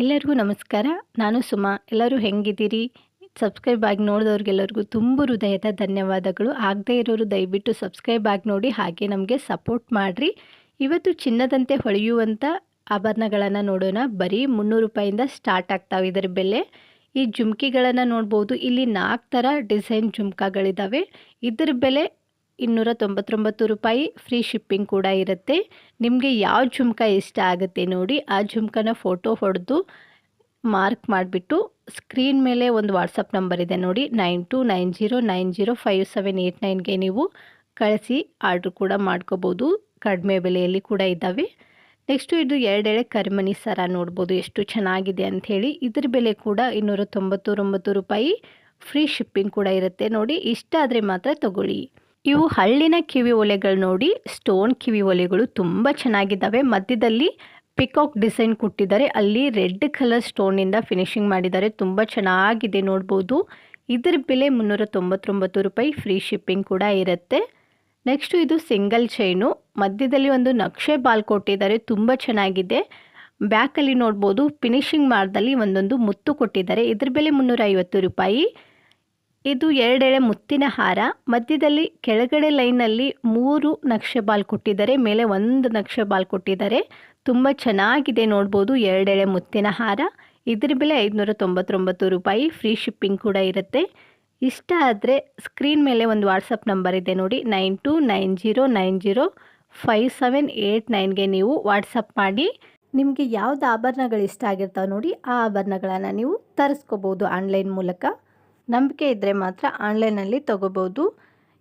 ಎಲ್ಲರಿಗೂ ನಮಸ್ಕಾರ. ನಾನು ಸುಮಾ. ಎಲ್ಲರೂ ಹೆಂಗಿದ್ದೀರಿ? ಸಬ್ಸ್ಕ್ರೈಬ್ ಆಗಿ ನೋಡಿದವ್ರಿಗೆಲ್ಲರಿಗೂ ತುಂಬ ಹೃದಯದ ಧನ್ಯವಾದಗಳು. ಆಗದೇ ಇರೋರು ದಯವಿಟ್ಟು ಸಬ್ಸ್ಕ್ರೈಬ್ ಆಗಿ ನೋಡಿ, ಹಾಗೆ ನಮಗೆ ಸಪೋರ್ಟ್ ಮಾಡಿರಿ. ಇವತ್ತು ಚಿನ್ನದಂತೆ ಹೊಳೆಯುವಂಥ ಆಭರಣಗಳನ್ನು ನೋಡೋಣ. ಬರೀ ಮುನ್ನೂರು ರೂಪಾಯಿಂದ ಸ್ಟಾರ್ಟ್ ಆಗ್ತಾವೆ ಇದರ ಬೆಲೆ. ಈ ಜುಮ್ಕಿಗಳನ್ನು ನೋಡ್ಬೋದು. ಇಲ್ಲಿ ನಾಲ್ಕು ಥರ ಡಿಸೈನ್ ಜುಮ್ಕಾಗಳಿದ್ದಾವೆ ಇದರ ಬೆಲೆ ಇನ್ನೂರ ತೊಂಬತ್ತೊಂಬತ್ತು ರೂಪಾಯಿ ಫ್ರೀ ಶಿಪ್ಪಿಂಗ್ ಕೂಡ ಇರುತ್ತೆ. ನಿಮಗೆ ಯಾವ ಜುಮ್ಕ ಇಷ್ಟ ಆಗುತ್ತೆ ನೋಡಿ, ಆ ಜುಮ್ಕನ ಫೋಟೋ ಹೊಡೆದು ಮಾರ್ಕ್ ಮಾಡಿಬಿಟ್ಟು ಸ್ಕ್ರೀನ್ ಮೇಲೆ ಒಂದು ವಾಟ್ಸಪ್ ನಂಬರ್ ಇದೆ ನೋಡಿ, nine two nine zero nine zero five seven eight ನೈನ್ಗೆ ನೀವು ಕಳಿಸಿ ಆರ್ಡ್ರ್ ಕೂಡ ಮಾಡ್ಕೋಬೋದು. ಕಡಿಮೆ ಬೆಲೆಯಲ್ಲಿ ಕೂಡ ಇದ್ದಾವೆ. ನೆಕ್ಸ್ಟು ಇದು ಎರಡೆಳೆ ಕರಿಮಣಿ ಸರ ನೋಡ್ಬೋದು ಎಷ್ಟು ಚೆನ್ನಾಗಿದೆ ಅಂಥೇಳಿ. ಇದ್ರ ಬೆಲೆ ಕೂಡ ಇನ್ನೂರ ತೊಂಬತ್ತೊಂಬತ್ತು ರೂಪಾಯಿ ಫ್ರೀ ಶಿಪ್ಪಿಂಗ್ ಕೂಡ ಇರುತ್ತೆ ನೋಡಿ, ಇಷ್ಟ ಆದರೆ ಮಾತ್ರ ತಗೊಳ್ಳಿ. ಇವು ಹಳ್ಳಿನ ಕಿವಿ ಒಲೆಗಳು ನೋಡಿ ಸ್ಟೋನ್ ಕಿವಿ ಒಲೆಗಳು ತುಂಬ ಚೆನ್ನಾಗಿದ್ದಾವೆ. ಮಧ್ಯದಲ್ಲಿ ಪಿಕಾಕ್ ಡಿಸೈನ್ ಕೊಟ್ಟಿದ್ದಾರೆ. ಅಲ್ಲಿ ರೆಡ್ ಕಲರ್ ಸ್ಟೋನಿಂದ ಫಿನಿಶಿಂಗ್ ಮಾಡಿದ್ದಾರೆ. ತುಂಬ ಚೆನ್ನಾಗಿದೆ ನೋಡ್ಬೋದು. ಇದರ ಬೆಲೆ ಮುನ್ನೂರ ತೊಂಬತ್ತೊಂಬತ್ತು ರೂಪಾಯಿ. ಫ್ರೀ ಶಿಪ್ಪಿಂಗ್ ಕೂಡ ಇರುತ್ತೆ. ನೆಕ್ಸ್ಟು ಇದು ಸಿಂಗಲ್ ಚೈನು. ಮಧ್ಯದಲ್ಲಿ ಒಂದು ನಕ್ಷೆ ಬಾಲ್ ಕೊಟ್ಟಿದ್ದಾರೆ. ತುಂಬ ಚೆನ್ನಾಗಿದೆ. ಬ್ಯಾಕಲ್ಲಿ ನೋಡ್ಬೋದು. ಫಿನಿಶಿಂಗ್ ಮಾಡ್ದಲ್ಲಿ ಒಂದೊಂದು ಮುತ್ತು ಕೊಟ್ಟಿದ್ದಾರೆ. ಇದ್ರ ಬೆಲೆ ಮುನ್ನೂರ ಐವತ್ತು ರೂಪಾಯಿ. ಇದು ಎರಡೆಳೆ ಮುತ್ತಿನ ಹಾರ. ಮಧ್ಯದಲ್ಲಿ ಕೆಳಗಡೆ ಲೈನಲ್ಲಿ ಮೂರು ನಕ್ಷೆ ಬಾಲ್ ಕೊಟ್ಟಿದ್ದಾರೆ. ಮೇಲೆ ಒಂದು ನಕ್ಷೆ ಬಾಲ್ ಕೊಟ್ಟಿದ್ದಾರೆ. ತುಂಬ ಚೆನ್ನಾಗಿದೆ ನೋಡ್ಬೋದು ಎರಡೆಳೆ ಮುತ್ತಿನ ಹಾರ. ಇದ್ರ ಬೆಲೆ ಐದುನೂರ ತೊಂಬತ್ತೊಂಬತ್ತು ರೂಪಾಯಿ. ಫ್ರೀ ಶಿಪ್ಪಿಂಗ್ ಕೂಡ ಇರುತ್ತೆ. ಇಷ್ಟ ಆದರೆ ಸ್ಕ್ರೀನ್ ಮೇಲೆ ಒಂದು ವಾಟ್ಸಪ್ ನಂಬರ್ ಇದೆ ನೋಡಿ. Nine two nine zero nine zero five seven eight ನೈನ್ಗೆ ನೀವು ವಾಟ್ಸಪ್ ಮಾಡಿ. ನಿಮಗೆ ಯಾವ್ದು ಆಭರಣಗಳು ಇಷ್ಟ ಆಗಿರ್ತಾವೆ ನೋಡಿ, ಆ ಆಭರಣಗಳನ್ನು ನೀವು ತರಿಸ್ಕೋಬೋದು ಆನ್ಲೈನ್ ಮೂಲಕ. ನಂಬಿಕೆ ಇದ್ದರೆ ಮಾತ್ರ ಆನ್ಲೈನಲ್ಲಿ ತೊಗೋಬೋದು.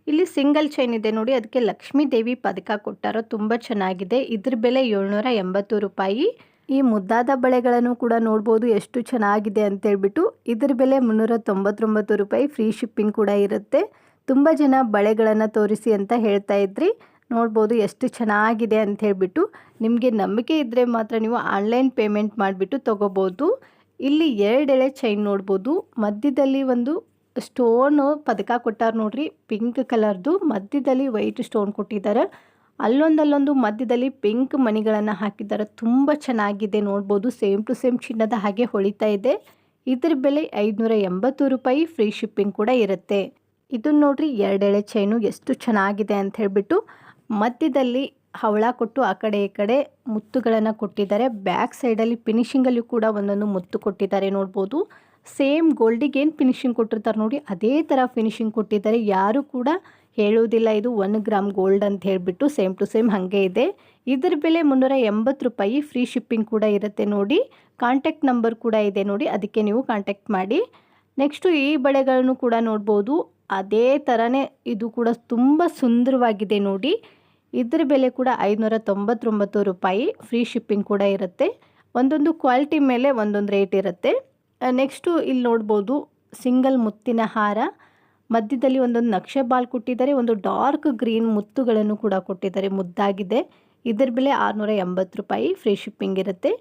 ಇಲ್ಲಿ ಸಿಂಗಲ್ ಚೈನ್ ಇದೆ ನೋಡಿ, ಅದಕ್ಕೆ ಲಕ್ಷ್ಮೀ ದೇವಿ ಪದಕ ಕೊಟ್ಟಾರೋ ತುಂಬ ಚೆನ್ನಾಗಿದೆ. ಇದ್ರ ಬೆಲೆ ಏಳ್ನೂರ ಎಂಬತ್ತು ರೂಪಾಯಿ. ಈ ಮುದ್ದಾದ ಬಳೆಗಳನ್ನು ಕೂಡ ನೋಡ್ಬೋದು, ಎಷ್ಟು ಚೆನ್ನಾಗಿದೆ ಅಂತೇಳ್ಬಿಟ್ಟು ಇದ್ರ ಬೆಲೆ ಮುನ್ನೂರ ತೊಂಬತ್ತೊಂಬತ್ತು ರೂಪಾಯಿ, ಫ್ರೀ ಶಿಪ್ಪಿಂಗ್ ಕೂಡ ಇರುತ್ತೆ. ತುಂಬ ಜನ ಬಳೆಗಳನ್ನು ತೋರಿಸಿ ಅಂತ ಹೇಳ್ತಾ ಇದ್ರಿ. ನೋಡ್ಬೋದು ಎಷ್ಟು ಚೆನ್ನಾಗಿದೆ ಅಂತ ಹೇಳ್ಬಿಟ್ಟು. ನಿಮಗೆ ನಂಬಿಕೆ ಇದ್ದರೆ ಮಾತ್ರ ನೀವು ಆನ್ಲೈನ್ ಪೇಮೆಂಟ್ ಮಾಡಿಬಿಟ್ಟು ತೊಗೋಬೋದು. ಇಲ್ಲಿ ಎರಡೆಳೆ ಚೈನ್ ನೋಡ್ಬೋದು. ಮಧ್ಯದಲ್ಲಿ ಒಂದು ಸ್ಟೋನು ಪದಕ ಕೊಟ್ಟಾರ ನೋಡ್ರಿ ಪಿಂಕ್ ಕಲರ್ದು ಮಧ್ಯದಲ್ಲಿ ವೈಟ್ ಸ್ಟೋನ್ ಕೊಟ್ಟಿದ್ದಾರೆ. ಅಲ್ಲೊಂದಲ್ಲೊಂದು ಮಧ್ಯದಲ್ಲಿ ಪಿಂಕ್ ಮಣಿಗಳನ್ನು ಹಾಕಿದ್ದಾರೆ. ತುಂಬ ಚೆನ್ನಾಗಿದೆ ನೋಡ್ಬೋದು. ಸೇಮ್ ಟು ಸೇಮ್ ಚಿನ್ನದ ಹಾಗೆ ಹೊಳಿತಾ ಇದೆ. ಇದ್ರ ಬೆಲೆ ಐದುನೂರ ಎಂಬತ್ತು ರೂಪಾಯಿ. ಫ್ರೀ ಶಿಪ್ಪಿಂಗ್ ಕೂಡ ಇರುತ್ತೆ. ಇದನ್ನ ನೋಡ್ರಿ ಎರಡೆಳೆ ಚೈನು ಎಷ್ಟು ಚೆನ್ನಾಗಿದೆ ಅಂತ ಹೇಳ್ಬಿಟ್ಟು ಮಧ್ಯದಲ್ಲಿ ಹವಳ ಕೊಟ್ಟು ಆ ಕಡೆ ಈ ಕಡೆ ಮುತ್ತುಗಳನ್ನು ಕೊಟ್ಟಿದ್ದಾರೆ. ಬ್ಯಾಕ್ ಸೈಡಲ್ಲಿ ಫಿನಿಶಿಂಗಲ್ಲಿ ಕೂಡ ಒಂದೊಂದು ಮುತ್ತು ಕೊಟ್ಟಿದ್ದಾರೆ ನೋಡ್ಬೋದು. ಸೇಮ್ ಗೋಲ್ಡಿಗೆ ಏನು ಫಿನಿಶಿಂಗ್ ಕೊಟ್ಟಿರ್ತಾರೆ ನೋಡಿ, ಅದೇ ಥರ ಫಿನಿಶಿಂಗ್ ಕೊಟ್ಟಿದ್ದಾರೆ. ಯಾರು ಕೂಡ ಹೇಳುವುದಿಲ್ಲ ಇದು ಒನ್ ಗ್ರಾಮ್ ಗೋಲ್ಡ್ ಅಂತ ಹೇಳಿಬಿಟ್ಟು ಸೇಮ್ ಟು ಸೇಮ್ ಹಾಗೆ ಇದೆ. ಇದರ ಬೆಲೆ ಮುನ್ನೂರ ಎಂಬತ್ತು ರೂಪಾಯಿ ಫ್ರೀ ಶಿಪ್ಪಿಂಗ್ ಕೂಡ ಇರುತ್ತೆ ನೋಡಿ. ಕಾಂಟ್ಯಾಕ್ಟ್ ನಂಬರ್ ಕೂಡ ಇದೆ ನೋಡಿ, ಅದಕ್ಕೆ ನೀವು ಕಾಂಟ್ಯಾಕ್ಟ್ ಮಾಡಿ. ನೆಕ್ಸ್ಟು ಈ ಬಳೆಗಳನ್ನು ಕೂಡ ನೋಡ್ಬೋದು. ಅದೇ ಥರನೇ ಇದು ಕೂಡ ತುಂಬ ಸುಂದರವಾಗಿದೆ ನೋಡಿ. ಇದರ ಬೆಲೆ ಕೂಡ ಐದುನೂರ ತೊಂಬತ್ತೊಂಬತ್ತು ರೂಪಾಯಿ. ಫ್ರೀ ಶಿಪ್ಪಿಂಗ್ ಕೂಡ ಇರುತ್ತೆ. ಒಂದೊಂದು ಕ್ವಾಲಿಟಿ ಮೇಲೆ ಒಂದೊಂದು ರೇಟ್ ಇರುತ್ತೆ. ನೆಕ್ಸ್ಟು ಇಲ್ಲಿ ನೋಡ್ಬೋದು ಸಿಂಗಲ್ ಮುತ್ತಿನ ಹಾರ. ಮಧ್ಯದಲ್ಲಿ ಒಂದೊಂದು ನಕ್ಷೆ ಬಾಲ್ ಕೊಟ್ಟಿದ್ದಾರೆ. ಒಂದು ಡಾರ್ಕ್ ಗ್ರೀನ್ ಮುತ್ತುಗಳನ್ನು ಕೂಡ ಕೊಟ್ಟಿದ್ದಾರೆ. ಮುದ್ದಾಗಿದೆ. ಇದರ ಬೆಲೆ ಆರುನೂರ ಎಂಬತ್ತು ರೂಪಾಯಿ. ಫ್ರೀ ಶಿಪ್ಪಿಂಗ್ ಇರುತ್ತೆ.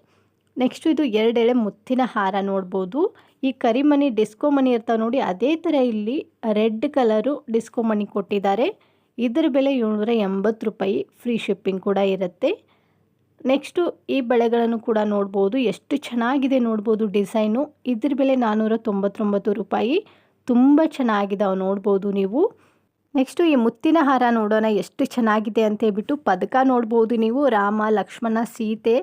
ನೆಕ್ಸ್ಟು ಇದು ಎರಡೆಳೆ ಮುತ್ತಿನ ಹಾರ ನೋಡ್ಬೋದು. ಈ ಕರಿಮಣಿ ಡಿಸ್ಕೋ ಮನಿ ಇರ್ತಾವೆ ನೋಡಿ, ಅದೇ ಥರ ಇಲ್ಲಿ ರೆಡ್ ಕಲರು ಡಿಸ್ಕೋ ಮನಿ ಕೊಟ್ಟಿದ್ದಾರೆ. ಇದರ ಬೆಲೆ ಏಳ್ನೂರ ಎಂಬತ್ತು ರೂಪಾಯಿ ಫ್ರೀ ಶಿಪ್ಪಿಂಗ್ ಕೂಡ ಇರುತ್ತೆ. ನೆಕ್ಸ್ಟು ಈ ಬಳೆಗಳನ್ನು ಕೂಡ ನೋಡ್ಬೋದು. ಎಷ್ಟು ಚೆನ್ನಾಗಿದೆ ನೋಡ್ಬೋದು ಡಿಸೈನು ಇದ್ರ ಬೆಲೆ ನಾನ್ನೂರ ತೊಂಬತ್ತೊಂಬತ್ತು ರೂಪಾಯಿ. ತುಂಬ ಚೆನ್ನಾಗಿದ್ದಾವೆ ನೋಡ್ಬೋದು ನೀವು. ನೆಕ್ಸ್ಟು ಈ ಮುತ್ತಿನ ಹಾರ ನೋಡೋಣ ಎಷ್ಟು ಚೆನ್ನಾಗಿದೆ ಅಂತ ಹೇಳ್ಬಿಟ್ಟು ಪದಕ ನೋಡ್ಬೋದು ನೀವು. ರಾಮ, ಲಕ್ಷ್ಮಣ, ಸೀತೆ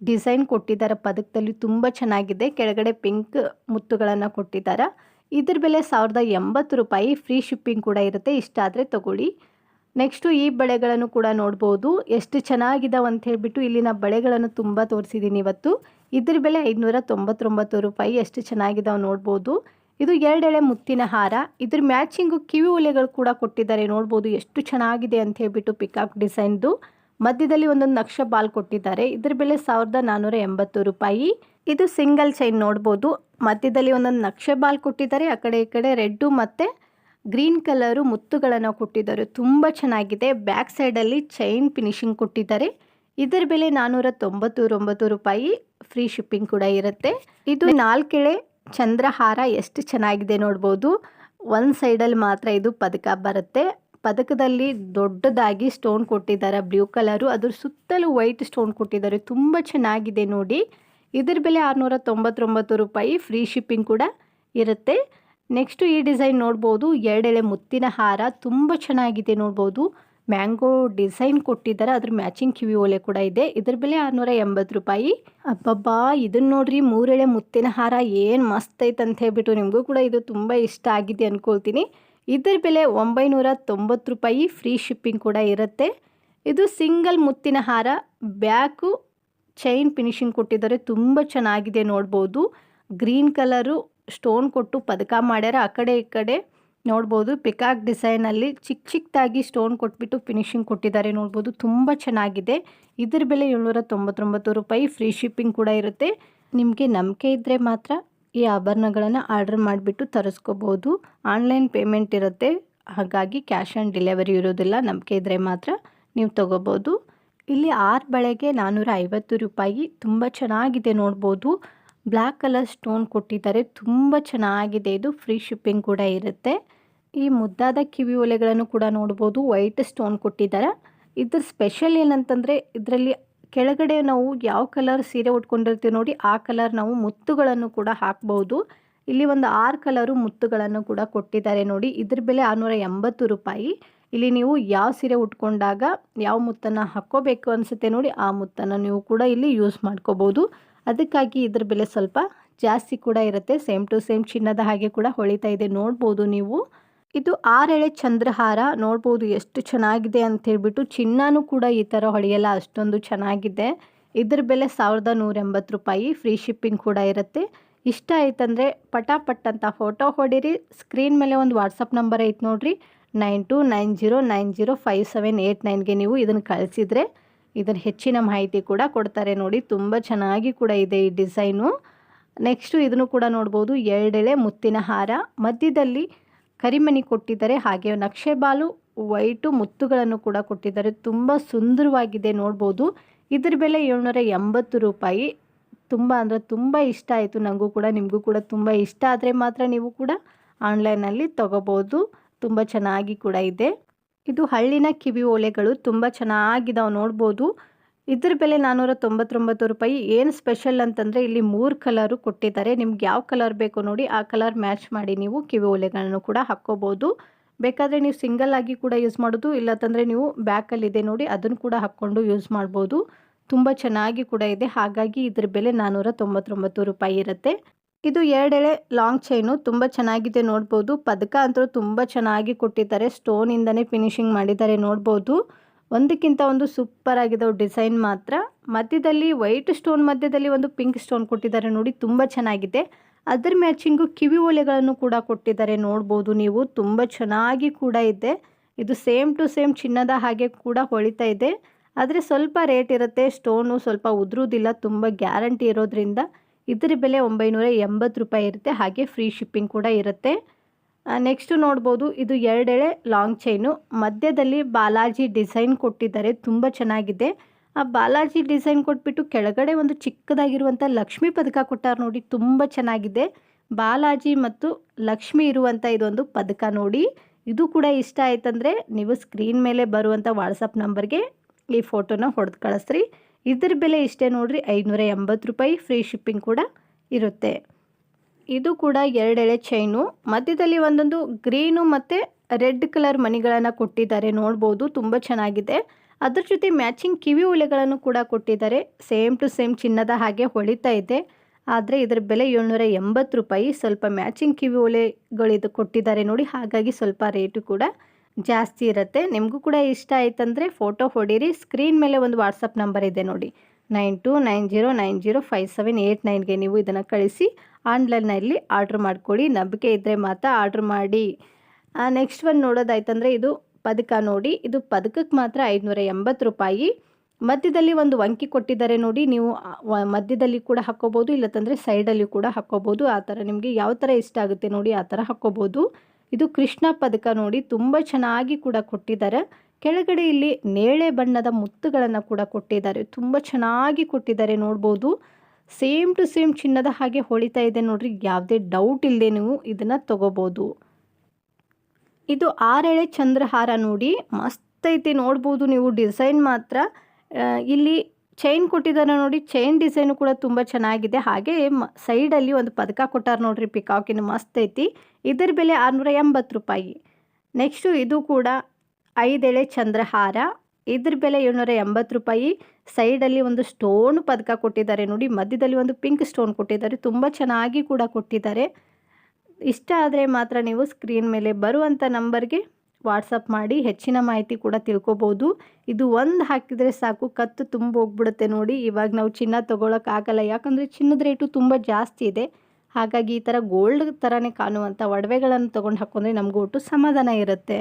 ಡಿಸೈನ್ ಕೊಟ್ಟಿದ್ದಾರೆ ಪದಕದಲ್ಲಿ. ತುಂಬ ಚೆನ್ನಾಗಿದೆ. ಕೆಳಗಡೆ ಪಿಂಕ್ ಮುತ್ತುಗಳನ್ನು ಕೊಟ್ಟಿದ್ದಾರೆ. ಇದ್ರ ಬೆಲೆ ಸಾವಿರದ ಎಂಬತ್ತು ರೂಪಾಯಿ. ಫ್ರೀ ಶಿಪ್ಪಿಂಗ್ ಕೂಡ ಇರುತ್ತೆ. ಇಷ್ಟ ಆದರೆ ತಗೊಳ್ಳಿ. ನೆಕ್ಸ್ಟು ಈ ಬಳೆಗಳನ್ನು ಕೂಡ ನೋಡ್ಬೋದು. ಎಷ್ಟು ಚೆನ್ನಾಗಿದ್ದಾವೆ ಅಂತ ಹೇಳಿಬಿಟ್ಟು ಇಲ್ಲಿನ ಬಳೆಗಳನ್ನು ತುಂಬ ತೋರಿಸಿದ್ದೀನಿ ಇವತ್ತು. ಇದ್ರ ಬೆಲೆ ಐದುನೂರ ತೊಂಬತ್ತೊಂಬತ್ತು ರೂಪಾಯಿ. ಎಷ್ಟು ಚೆನ್ನಾಗಿದ್ದಾವೆ ನೋಡ್ಬೋದು. ಇದು ಎರಡೆಳೆ ಮುತ್ತಿನ ಹಾರ. ಇದ್ರ ಮ್ಯಾಚಿಂಗು ಕಿವಿ ಒಲೆಗಳು ಕೂಡ ಕೊಟ್ಟಿದ್ದಾರೆ ನೋಡ್ಬೋದು. ಎಷ್ಟು ಚೆನ್ನಾಗಿದೆ ಅಂತ ಹೇಳ್ಬಿಟ್ಟು ಪಿಕಾಕ್ ಡಿಸೈನ್ದು. ಮಧ್ಯದಲ್ಲಿ ಒಂದೊಂದು ನಕ್ಷ ಬಾಲ್ ಕೊಟ್ಟಿದ್ದಾರೆ. ಇದ್ರ ಬೆಲೆ ಸಾವಿರದ ನಾನ್ನೂರ ಎಂಬತ್ತು ರೂಪಾಯಿ. ಇದು ಸಿಂಗಲ್ ಚೈನ್ ನೋಡ್ಬೋದು. ಮಧ್ಯದಲ್ಲಿ ಒಂದೊಂದು ನಕ್ಷೆ ಬಾಲ್ ಕೊಟ್ಟಿದ್ದಾರೆ. ಆ ಕಡೆ ಈ ಕಡೆ ರೆಡ್ಡು ಮತ್ತು ಗ್ರೀನ್ ಕಲರು ಮುತ್ತುಗಳನ್ನು ಕೊಟ್ಟಿದ್ದಾರೆ. ತುಂಬ ಚೆನ್ನಾಗಿದೆ. ಬ್ಯಾಕ್ ಸೈಡಲ್ಲಿ ಚೈನ್ ಫಿನಿಶಿಂಗ್ ಕೊಟ್ಟಿದ್ದಾರೆ. ಇದರ ಬೆಲೆ ನಾನ್ನೂರ ತೊಂಬತ್ತೊಂಬತ್ತು ರೂಪಾಯಿ. ಫ್ರೀ ಶಿಪ್ಪಿಂಗ್ ಕೂಡ ಇರುತ್ತೆ. ಇದು ನಾಲ್ಕೆಳೆ ಚಂದ್ರಹಾರ ಎಷ್ಟು ಚೆನ್ನಾಗಿದೆ ನೋಡ್ಬೋದು. ಒಂದು ಸೈಡಲ್ಲಿ ಮಾತ್ರ ಇದು ಪದಕ ಬರುತ್ತೆ. ಪದಕದಲ್ಲಿ ದೊಡ್ಡದಾಗಿ ಸ್ಟೋನ್ ಕೊಟ್ಟಿದ್ದಾರೆ ಬ್ಲೂ ಕಲರು. ಅದ್ರ ಸುತ್ತಲೂ ವೈಟ್ ಸ್ಟೋನ್ ಕೊಟ್ಟಿದ್ದಾರೆ. ತುಂಬ ಚೆನ್ನಾಗಿದೆ ನೋಡಿ. ಇದ್ರ ಬೆಲೆ ಆರುನೂರ ತೊಂಬತ್ತೊಂಬತ್ತು ರೂಪಾಯಿ. ಫ್ರೀ ಶಿಪ್ಪಿಂಗ್ ಕೂಡ ಇರುತ್ತೆ. ನೆಕ್ಸ್ಟು ಈ ಡಿಸೈನ್ ನೋಡ್ಬೋದು. ಎರಡೆಳೆ ಮುತ್ತಿನ ಹಾರ ತುಂಬ ಚೆನ್ನಾಗಿದೆ ನೋಡ್ಬೋದು. ಮ್ಯಾಂಗೋ ಡಿಸೈನ್ ಕೊಟ್ಟಿದ್ದಾರೆ. ಅದ್ರ ಮ್ಯಾಚಿಂಗ್ ಕಿವಿ ಓಲೆ ಕೂಡ ಇದೆ. ಇದ್ರ ಬೆಲೆ ಆರುನೂರ ಎಂಬತ್ತು ರೂಪಾಯಿ. ಅಬ್ಬಬ್ಬಾ ಇದನ್ನ ನೋಡ್ರಿ ಮೂರೆಳೆ ಮುತ್ತಿನ ಹಾರ ಏನು ಮಸ್ತ್ ಐತೆ ಅಂತ ಹೇಳ್ಬಿಟ್ಟು ನಿಮಗೂ ಕೂಡ ಇದು ತುಂಬ ಇಷ್ಟ ಆಗಿದೆ ಅಂದ್ಕೊಳ್ತೀನಿ ಇದರ ಬೆಲೆ ಒಂಬೈನೂರ ತೊಂಬತ್ತು ರೂಪಾಯಿ. ಫ್ರೀ ಶಿಪ್ಪಿಂಗ್ ಕೂಡ ಇರುತ್ತೆ. ಇದು ಸಿಂಗಲ್ ಮುತ್ತಿನ ಹಾರ. ಬ್ಯಾಕು, ಚೈನ್ ಫಿನಿಶಿಂಗ್ ಕೊಟ್ಟಿದ್ದಾರೆ. ತುಂಬ ಚೆನ್ನಾಗಿದೆ ನೋಡ್ಬೋದು. ಗ್ರೀನ್ ಕಲರು ಸ್ಟೋನ್ ಕೊಟ್ಟು ಪದಕ ಮಾಡ್ಯಾರ. ಆ ಕಡೆ ಈ ಕಡೆ ನೋಡ್ಬೋದು ಪಿಕಾಕ್ ಡಿಸೈನಲ್ಲಿ ಚಿಕ್ಕ ಚಿಕ್ಕದಾಗಿ ಸ್ಟೋನ್ ಕೊಟ್ಬಿಟ್ಟು ಫಿನಿಶಿಂಗ್ ಕೊಟ್ಟಿದ್ದಾರೆ ನೋಡ್ಬೋದು. ತುಂಬ ಚೆನ್ನಾಗಿದೆ. ಇದ್ರ ಬೆಲೆ ಏಳ್ನೂರ ತೊಂಬತ್ತೊಂಬತ್ತು ರೂಪಾಯಿ ಫ್ರೀ ಶಿಪ್ಪಿಂಗ್ ಕೂಡ ಇರುತ್ತೆ. ನಿಮಗೆ ನಂಬಿಕೆ ಇದ್ದರೆ ಮಾತ್ರ ಈ ಆಭರಣಗಳನ್ನು ಆರ್ಡರ್ ಮಾಡಿಬಿಟ್ಟು ತರಿಸ್ಕೋಬೋದು. ಆನ್ಲೈನ್ ಪೇಮೆಂಟ್ ಇರುತ್ತೆ. ಹಾಗಾಗಿ ಕ್ಯಾಶ್ ಆನ್ ಡೆಲಿವರಿ ಇರೋದಿಲ್ಲ. ನಂಬಿಕೆ ಇದ್ದರೆ ಮಾತ್ರ ನೀವು ತೊಗೋಬೋದು. ಇಲ್ಲಿ ಆರು ಬಳೆಗೆ ನಾನ್ನೂರ ರೂಪಾಯಿ. ತುಂಬ ಚೆನ್ನಾಗಿದೆ ನೋಡ್ಬೋದು. ಬ್ಲ್ಯಾಕ್ ಕಲರ್ ಸ್ಟೋನ್ ಕೊಟ್ಟಿದ್ದಾರೆ. ತುಂಬ ಚೆನ್ನಾಗಿದೆ ಇದು. ಫ್ರೀ ಶಿಪ್ಪಿಂಗ್ ಕೂಡ ಇರುತ್ತೆ. ಈ ಮುದ್ದಾದ ಕಿವಿ ಒಲೆಗಳನ್ನು ಕೂಡ ನೋಡ್ಬೋದು. ವೈಟ್ ಸ್ಟೋನ್ ಕೊಟ್ಟಿದ್ದಾರೆ. ಇದ್ರ ಸ್ಪೆಷಲ್ ಏನಂತಂದರೆ ಇದರಲ್ಲಿ ಕೆಳಗಡೆ ನಾವು ಯಾವ ಕಲರ್ ಸೀರೆ ಉಟ್ಕೊಂಡಿರ್ತೀವಿ ನೋಡಿ, ಆ ಕಲರ್ ನಾವು ಮುತ್ತುಗಳನ್ನು ಕೂಡ ಹಾಕ್ಬೋದು. ಇಲ್ಲಿ ಒಂದು ಆರು ಕಲರು ಮುತ್ತುಗಳನ್ನು ಕೂಡ ಕೊಟ್ಟಿದ್ದಾರೆ ನೋಡಿ. ಇದ್ರ ಬೆಲೆ ಆರುನೂರ ಎಂಬತ್ತು ರೂಪಾಯಿ. ಇಲ್ಲಿ ನೀವು ಯಾವ ಸೀರೆ ಉಟ್ಕೊಂಡಾಗ ಯಾವ ಮುತ್ತನ್ನು ಹಾಕ್ಕೋಬೇಕು ಅನಿಸುತ್ತೆ ನೋಡಿ, ಆ ಮುತ್ತನ್ನು ನೀವು ಕೂಡ ಇಲ್ಲಿ ಯೂಸ್ ಮಾಡ್ಕೋಬೋದು. ಅದಕ್ಕಾಗಿ ಇದ್ರ ಬೆಲೆ ಸ್ವಲ್ಪ ಜಾಸ್ತಿ ಕೂಡ ಇರುತ್ತೆ. ಸೇಮ್ ಟು ಸೇಮ್ ಚಿನ್ನದ ಹಾಗೆ ಕೂಡ ಹೊಳಿತಾ ಇದೆ. ನೋಡ್ಬೋದು ನೀವು. ಇದು ಆರೆಳೆ ಚಂದ್ರಹಾರ. ನೋಡ್ಬೋದು ಎಷ್ಟು ಚೆನ್ನಾಗಿದೆ ಅಂತ ಹೇಳ್ಬಿಟ್ಟು ಚಿನ್ನನೂ ಕೂಡ ಈ ಥರ ಹೊಳೆಯಲ್ಲ. ಅಷ್ಟೊಂದು ಚೆನ್ನಾಗಿದೆ. ಇದ್ರ ಬೆಲೆ ಸಾವಿರದ ನೂರ ಎಂಬತ್ತು ರೂಪಾಯಿ. ಫ್ರೀ ಶಿಪ್ಪಿಂಗ್ ಕೂಡ ಇರುತ್ತೆ. ಇಷ್ಟ ಆಯ್ತಂದರೆ ಪಟಾಪಟ್ ಅಂತ ಫೋಟೋ ಹೊಡೀರಿ. ಸ್ಕ್ರೀನ್ ಮೇಲೆ ಒಂದು ವಾಟ್ಸಪ್ ನಂಬರ್ ಐತೆ ನೋಡಿರಿ. Nine two nine zero nine zero five seven eight ನೈನ್ಗೆ ನೀವು ಇದನ್ನು ಕಳಿಸಿದರೆ ಇದರ ಹೆಚ್ಚಿನ ಮಾಹಿತಿ ಕೂಡ ಕೊಡ್ತಾರೆ ನೋಡಿ. ತುಂಬ ಚೆನ್ನಾಗಿ ಕೂಡ ಇದೆ ಈ ಡಿಸೈನು. ನೆಕ್ಸ್ಟು ಇದನ್ನು ಕೂಡ ನೋಡ್ಬೋದು. ಎರಡೆಳೆ ಮುತ್ತಿನ ಹಾರ. ಮಧ್ಯದಲ್ಲಿ ಕರಿಮಣಿ ಕೊಟ್ಟಿದ್ದಾರೆ. ಹಾಗೆ ನಕ್ಷೆ ಬಾಲು, ವೈಟು ಮುತ್ತುಗಳನ್ನು ಕೂಡ ಕೊಟ್ಟಿದ್ದಾರೆ. ತುಂಬ ಸುಂದರವಾಗಿದೆ ನೋಡ್ಬೋದು. ಇದ್ರ ಬೆಲೆ ಏಳ್ನೂರ ಎಂಬತ್ತು ರೂಪಾಯಿ. ತುಂಬ ಅಂದರೆ ತುಂಬ ಇಷ್ಟ ಆಯಿತು ನನಗೂ ಕೂಡ. ನಿಮಗೂ ಕೂಡ ತುಂಬ ಇಷ್ಟ ಆದರೆ ಮಾತ್ರ ನೀವು ಕೂಡ ಆನ್ಲೈನಲ್ಲಿ ತೊಗೋಬೋದು. ತುಂಬ ಚೆನ್ನಾಗಿ ಕೂಡ ಇದೆ. ಇದು ಹಳ್ಳಿನ ಕಿವಿ ಓಲೆಗಳು ತುಂಬ ಚೆನ್ನಾಗಿದಾವೆ ನೋಡ್ಬೋದು. ಇದ್ರ ಬೆಲೆ ನಾನ್ನೂರ ತೊಂಬತ್ತೊಂಬತ್ತು ರೂಪಾಯಿ. ಏನು ಸ್ಪೆಷಲ್ ಅಂತಂದರೆ ಇಲ್ಲಿ ಮೂರು ಕಲರು ಕೊಟ್ಟಿದ್ದಾರೆ. ನಿಮ್ಗೆ ಯಾವ ಕಲರ್ ಬೇಕು ನೋಡಿ ಆ ಕಲರ್ ಮ್ಯಾಚ್ ಮಾಡಿ ನೀವು ಕಿವಿ ಓಲೆಗಳನ್ನು ಕೂಡ ಹಾಕ್ಕೋಬೋದು. ಬೇಕಾದರೆ ನೀವು ಸಿಂಗಲ್ ಆಗಿ ಕೂಡ ಯೂಸ್ ಮಾಡೋದು ಇಲ್ಲತ್ತಂದರೆ ನೀವು ಬ್ಯಾಕಲ್ಲಿದೆ ನೋಡಿ ಅದನ್ನು ಕೂಡ ಹಾಕ್ಕೊಂಡು ಯೂಸ್ ಮಾಡ್ಬೋದು. ತುಂಬ ಚೆನ್ನಾಗಿ ಕೂಡ ಇದೆ. ಹಾಗಾಗಿ ಇದ್ರ ಬೆಲೆ ನಾನ್ನೂರ ತೊಂಬತ್ತೊಂಬತ್ತು ರೂಪಾಯಿ ಇರುತ್ತೆ. ಇದು ಎರಡೆಳೆ ಲಾಂಗ್ ಚೈನು ತುಂಬ ಚೆನ್ನಾಗಿದೆ ನೋಡ್ಬೋದು. ಪದಕ ಅಂತೂ ತುಂಬ ಚೆನ್ನಾಗಿ ಕೊಟ್ಟಿದ್ದಾರೆ. ಸ್ಟೋನಿಂದನೇ ಫಿನಿಶಿಂಗ್ ಮಾಡಿದ್ದಾರೆ ನೋಡ್ಬೋದು. ಒಂದಕ್ಕಿಂತ ಒಂದು ಸೂಪರ್ ಆಗಿದೆ ಡಿಸೈನ್ ಮಾತ್ರ. ಮಧ್ಯದಲ್ಲಿ ವೈಟ್ ಸ್ಟೋನ್ ಮಧ್ಯದಲ್ಲಿ ಒಂದು ಪಿಂಕ್ ಸ್ಟೋನ್ ಕೊಟ್ಟಿದ್ದಾರೆ ನೋಡಿ, ತುಂಬ ಚೆನ್ನಾಗಿದೆ. ಅದರ ಮ್ಯಾಚಿಂಗು ಕಿವಿ ಓಲೆಗಳನ್ನು ಕೂಡ ಕೊಟ್ಟಿದ್ದಾರೆ ನೋಡ್ಬೋದು ನೀವು. ತುಂಬ ಚೆನ್ನಾಗಿ ಕೂಡ ಇದೆ. ಇದು ಸೇಮ್ ಟು ಸೇಮ್ ಚಿನ್ನದ ಹಾಗೆ ಕೂಡ ಹೊಳಿತಾ ಇದೆ. ಆದರೆ ಸ್ವಲ್ಪ ರೇಟ್ ಇರುತ್ತೆ. ಸ್ಟೋನು ಸ್ವಲ್ಪ ಉದುರುವುದಿಲ್ಲ ತುಂಬ ಗ್ಯಾರಂಟಿ ಇರೋದ್ರಿಂದ. ಇದರ ಬೆಲೆ ಒಂಬೈನೂರ ಎಂಬತ್ತು ರೂಪಾಯಿ ಇರುತ್ತೆ, ಹಾಗೆ ಫ್ರೀ ಶಿಪ್ಪಿಂಗ್ ಕೂಡ ಇರುತ್ತೆ. ನೆಕ್ಸ್ಟು ನೋಡ್ಬೋದು, ಇದು ಎರಡೆಳೆ ಲಾಂಗ್ ಚೈನು ಮಧ್ಯದಲ್ಲಿ ಬಾಲಾಜಿ ಡಿಸೈನ್ ಕೊಟ್ಟಿದ್ದಾರೆ, ತುಂಬ ಚೆನ್ನಾಗಿದೆ. ಆ, ಬಾಲಾಜಿ ಡಿಸೈನ್ ಕೊಟ್ಬಿಟ್ಟು ಕೆಳಗಡೆ ಒಂದು ಚಿಕ್ಕದಾಗಿರುವಂಥ ಲಕ್ಷ್ಮೀ ಪದಕ ಕೊಟ್ಟಾರ ನೋಡಿ, ತುಂಬ ಚೆನ್ನಾಗಿದೆ. ಬಾಲಾಜಿ ಮತ್ತು ಲಕ್ಷ್ಮಿ ಇರುವಂಥ ಇದೊಂದು ಪದಕ ನೋಡಿ. ಇದು ಕೂಡ ಇಷ್ಟ ಆಯ್ತಂದರೆ, ನೀವು ಸ್ಕ್ರೀನ್ ಮೇಲೆ ಬರುವಂಥ ವಾಟ್ಸಪ್ ನಂಬರ್ಗೆ ಈ ಫೋಟೋನ ಹೊಡೆದು ಕಳಿಸ್ರಿ. ಇದ್ರ ಬೆಲೆ ಇಷ್ಟೇ ನೋಡ್ರಿ ಐದುನೂರ ಎಂಬತ್ತು ರೂಪಾಯಿ ಫ್ರೀ ಶಿಪ್ಪಿಂಗ್ ಕೂಡ ಇರುತ್ತೆ. ಇದು ಕೂಡ ಎರಡೆಳೆ ಚೈನು ಮಧ್ಯದಲ್ಲಿ ಒಂದೊಂದು ಗ್ರೀನು ಮತ್ತು ರೆಡ್ ಕಲರ್ ಮಣಿಗಳನ್ನು ಕೊಟ್ಟಿದ್ದಾರೆ, ನೋಡ್ಬೋದು, ತುಂಬ ಚೆನ್ನಾಗಿದೆ. ಅದ್ರ ಜೊತೆ ಮ್ಯಾಚಿಂಗ್ ಕಿವಿ ಉಳೆಗಳನ್ನು ಕೂಡ ಕೊಟ್ಟಿದ್ದಾರೆ. ಸೇಮ್ ಟು ಸೇಮ್ ಚಿನ್ನದ ಹಾಗೆ ಹೊಳಿತಾ ಇದೆ. ಆದರೆ ಇದರ ಬೆಲೆ ಏಳ್ನೂರ ಎಂಬತ್ತು ರೂಪಾಯಿ. ಸ್ವಲ್ಪ ಮ್ಯಾಚಿಂಗ್ ಕಿವಿ ಒಲೆಗಳಿದು ಕೊಟ್ಟಿದ್ದಾರೆ ನೋಡಿ, ಹಾಗಾಗಿ ಸ್ವಲ್ಪ ರೇಟು ಕೂಡ ಜಾಸ್ತಿ ಇರುತ್ತೆ. ನಿಮಗೂ ಕೂಡ ಇಷ್ಟ ಆಯ್ತಂದರೆ ಫೋಟೋ ಹೊಡೀರಿ. ಸ್ಕ್ರೀನ್ ಮೇಲೆ ಒಂದು ವಾಟ್ಸಪ್ ನಂಬರ್ ಇದೆ ನೋಡಿ. Nine two nine zero nine zero five seven eight ನೈನ್ಗೆ ನೀವು ಇದನ್ನು ಕಳಿಸಿ ಆನ್ಲೈನಲ್ಲಿ ಆರ್ಡ್ರ್ ಮಾಡ್ಕೊಳ್ಳಿ. ನಂಬಿಕೆ ಇದ್ದರೆ ಮಾತ್ರ ಆರ್ಡ್ರ್ ಮಾಡಿ. ನೆಕ್ಸ್ಟ್ ಒಂದು ನೋಡೋದಾಯ್ತಂದರೆ ಇದು ಪದಕ ನೋಡಿ. ಇದು ಪದಕಕ್ಕೆ ಮಾತ್ರ ಐದುನೂರ ಎಂಬತ್ತು ರೂಪಾಯಿ. ಮಧ್ಯದಲ್ಲಿ ಒಂದು ವಂಕಿ ಕೊಟ್ಟಿದ್ದಾರೆ ನೋಡಿ. ನೀವು ಮಧ್ಯದಲ್ಲಿ ಕೂಡ ಹಾಕ್ಕೋಬೋದು ಇಲ್ಲತ್ತಂದರೆ ಸೈಡಲ್ಲಿ ಕೂಡ ಹಾಕ್ಕೋಬೋದು. ಆ ಥರ ನಿಮಗೆ ಯಾವ ಥರ ಇಷ್ಟ ಆಗುತ್ತೆ ನೋಡಿ, ಆ ಥರ ಹಾಕ್ಕೋಬೋದು. ಇದು ಕೃಷ್ಣ ಪದಕ ನೋಡಿ ತುಂಬ ಚೆನ್ನಾಗಿ ಕೂಡ ಕೊಟ್ಟಿದ್ದಾರೆ. ಕೆಳಗಡೆ ಇಲ್ಲಿ ನೇಳೆ ಬಣ್ಣದ ಮುತ್ತುಗಳನ್ನು ಕೂಡ ಕೊಟ್ಟಿದ್ದಾರೆ. ತುಂಬ ಚೆನ್ನಾಗಿ ಕೊಟ್ಟಿದ್ದಾರೆ ನೋಡ್ಬೋದು. ಸೇಮ್ ಟು ಸೇಮ್ ಚಿನ್ನದ ಹಾಗೆ ಹೊಳಿತಾ ಇದೆ ನೋಡ್ರಿ. ಯಾವುದೇ ಡೌಟ್ ಇಲ್ಲದೆ ನೀವು ಇದನ್ನು ತಗೋಬೋದು. ಇದು ಆರೆಳೆ ಚಂದ್ರಹಾರ ನೋಡಿ. ಮಸ್ತ್ ಐತಿ ನೋಡ್ಬೋದು ನೀವು. ಡಿಸೈನ್ ಮಾತ್ರ ಇಲ್ಲಿ ಚೈನ್ ಕೊಟ್ಟಿದ್ದಾರೆ ನೋಡಿ ಚೈನ್ ಡಿಸೈನು ಕೂಡ ತುಂಬ ಚೆನ್ನಾಗಿದೆ. ಹಾಗೆ ಸೈಡಲ್ಲಿ ಒಂದು ಪದಕ ಕೊಟ್ಟಾರ ನೋಡ್ರಿ ಪಿಕಾಕಿನ ಮಸ್ತ್ ಐತಿ. ಇದ್ರ ಬೆಲೆ ಆರುನೂರ ಎಂಬತ್ತು ರೂಪಾಯಿ. ನೆಕ್ಸ್ಟು ಇದು ಕೂಡ ಐದೆಳೆ ಚಂದ್ರಹಾರ. ಇದ್ರ ಬೆಲೆ ಏಳ್ನೂರ ಎಂಬತ್ತು ರೂಪಾಯಿ. ಸೈಡಲ್ಲಿ ಒಂದು ಸ್ಟೋನ್ ಪದಕ ಕೊಟ್ಟಿದ್ದಾರೆ ನೋಡಿ, ಮಧ್ಯದಲ್ಲಿ ಒಂದು ಪಿಂಕ್ ಸ್ಟೋನ್ ಕೊಟ್ಟಿದ್ದಾರೆ. ತುಂಬ ಚೆನ್ನಾಗಿ ಕೂಡ ಕೊಟ್ಟಿದ್ದಾರೆ. ಇಷ್ಟ ಆದರೆ ಮಾತ್ರ ನೀವು ಸ್ಕ್ರೀನ್ ಮೇಲೆ ಬರುವಂಥ ನಂಬರ್ಗೆ ವಾಟ್ಸಪ್ ಮಾಡಿ ಹೆಚ್ಚಿನ ಮಾಹಿತಿ ಕೂಡ ತಿಳ್ಕೊಬೋದು. ಇದು ಒಂದು ಹಾಕಿದರೆ ಸಾಕು, ಕತ್ತು ತುಂಬ ಹೋಗ್ಬಿಡುತ್ತೆ ನೋಡಿ. ಇವಾಗ ನಾವು ಚಿನ್ನ ತೊಗೊಳಕ್ಕಾಗಲ್ಲ ಯಾಕಂದರೆ ಚಿನ್ನದ ರೇಟು ತುಂಬ ಜಾಸ್ತಿ ಇದೆ. ಹಾಗಾಗಿ ಈ ಥರ ಗೋಲ್ಡ್ ಥರನೇ ಕಾಣುವಂಥ ಒಡವೆಗಳನ್ನು ತೊಗೊಂಡು ಹಾಕೊಂಡ್ರೆ ನಮಗೂ ಒಟ್ಟು ಸಮಾಧಾನ ಇರುತ್ತೆ.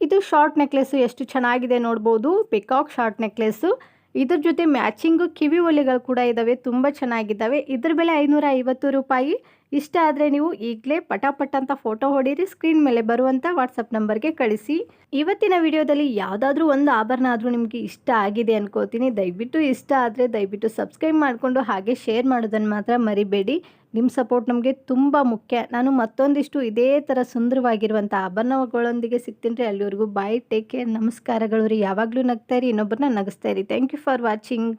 ಇದು ಶಾರ್ಟ್ ನೆಕ್ಲೆಸ್ಸು ಎಷ್ಟು ಚೆನ್ನಾಗಿದೆ ನೋಡ್ಬೋದು. ಪಿಕಾಕ್ ಶಾರ್ಟ್ ನೆಕ್ಲೆಸ್ಸು ಇದ್ರ ಜೊತೆ ಮ್ಯಾಚಿಂಗು ಕಿವಿ ಒಲೆಗಳು ಕೂಡ ಇದ್ದಾವೆ ತುಂಬ ಚೆನ್ನಾಗಿದ್ದಾವೆ. ಇದ್ರ ಬೆಲೆ ಐನೂರ ಐವತ್ತು ರೂಪಾಯಿ. ಇಷ್ಟ ಆದರೆ ನೀವು ಈಗಲೇ ಪಟಾಪಟ್ ಅಂತ ಫೋಟೋ ಹೊಡೀರಿ ಸ್ಕ್ರೀನ್ ಮೇಲೆ ಬರುವಂಥ ವಾಟ್ಸಪ್ ನಂಬರ್ಗೆ ಕಳಿಸಿ. ಇವತ್ತಿನ ವಿಡಿಯೋದಲ್ಲಿ ಯಾವುದಾದ್ರೂ ಒಂದು ಆಭರಣ ಆದರೂ ನಿಮಗೆ ಇಷ್ಟ ಆಗಿದೆ ಅನ್ಕೋತೀನಿ. ದಯವಿಟ್ಟು ಇಷ್ಟ ಆದರೆ ದಯವಿಟ್ಟು ಸಬ್ಸ್ಕ್ರೈಬ್ ಮಾಡಿಕೊಂಡು ಹಾಗೆ ಶೇರ್ ಮಾಡೋದನ್ನು ಮಾತ್ರ ಮರಿಬೇಡಿ. ನಿಮ್ಮ ಸಪೋರ್ಟ್ ನಮಗೆ ತುಂಬ ಮುಖ್ಯ. ನಾನು ಮತ್ತೊಂದಿಷ್ಟು ಇದೇ ಥರ ಸುಂದರವಾಗಿರುವಂಥ ಆಭರಣಗಳೊಂದಿಗೆ ಸಿಗ್ತೀನಿ. ರೀ ಅಲ್ಲಿವರೆಗೂ ಬಾಯ್ ಟೇಕ್ ಕೇರ್ ನಮಸ್ಕಾರಗಳು ರೀ. ಯಾವಾಗಲೂ ನಗ್ತಾ ಇರಿ, ಇನ್ನೊಬ್ಬರನ್ನ ನಗಿಸ್ತಾ ಇರಿ. Thank you for watching